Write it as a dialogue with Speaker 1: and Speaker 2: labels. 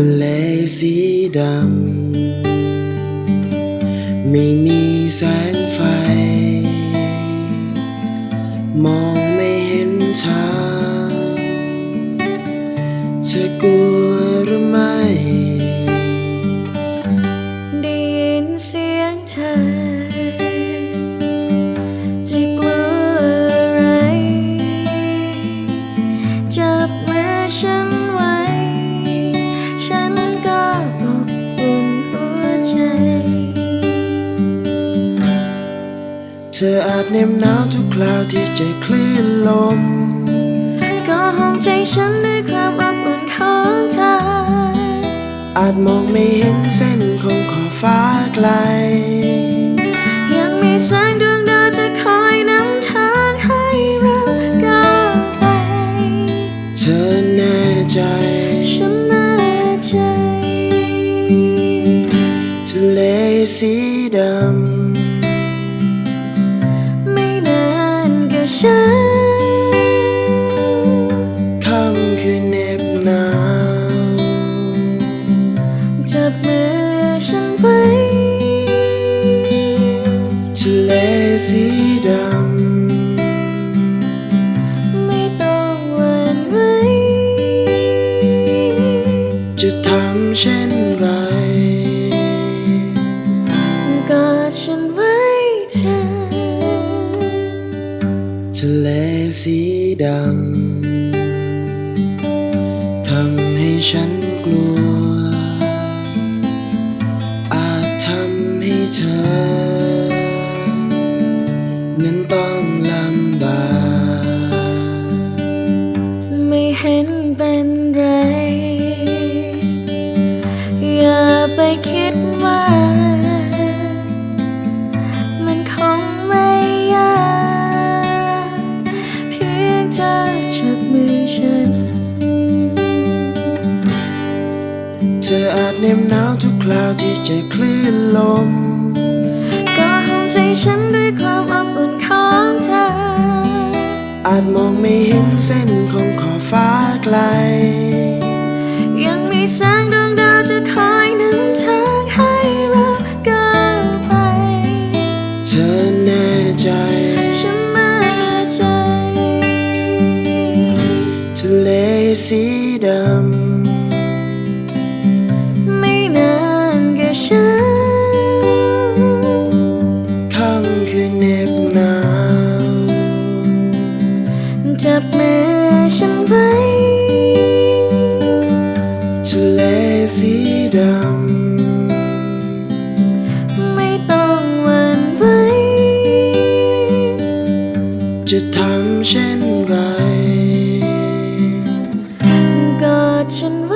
Speaker 1: ะเลสีดำ ไม่มีแสง เธออาจเหน็บหนาวทุกคราวที่เจอคลื่นลม
Speaker 2: ก็ห้องใจฉันด้วยความอบอุ่นของเธอ
Speaker 1: อาจมองไม่เห็นเส้นของขอบฟ้าไกล
Speaker 2: ยังมีแสงดวงดาวจะคอยนำทางให้เราก้าวไป
Speaker 1: เธอแน่ใจ
Speaker 2: ฉันแน่ใจ
Speaker 1: ทะเลสีด
Speaker 2: ไฉันำ
Speaker 1: ค่ำคืนเน็บหนาว
Speaker 2: จับมือฉันไว้
Speaker 1: ทะเลสีดำ
Speaker 2: ไม่ต้องหวั่นไหวำ
Speaker 1: จะทำเช่นไร
Speaker 2: กอดฉันไว้เธอ
Speaker 1: ทะเลสีดำทำให้ฉันกลัว อาจทำให้เธอา
Speaker 2: ว
Speaker 1: ที่เจอคลื่นลม
Speaker 2: ก็ห้องใจฉันด้วยความอบอุ่นของเธอ
Speaker 1: อาจมองไม่เห็นเส้นของขอบฟ้าไกล
Speaker 2: ยังมีแสงดวงดาวจะคอยนำทางให้เราก้าวไป
Speaker 1: เธอแน่ใจ
Speaker 2: ฉันแน่ใจ
Speaker 1: ทะเลสีด
Speaker 2: ไจับม่ฉันไว้
Speaker 1: ทะเลสีดำ
Speaker 2: ไม่ต้องหวั่นไหว
Speaker 1: จะทำเช่นไร
Speaker 2: กอดฉันไว้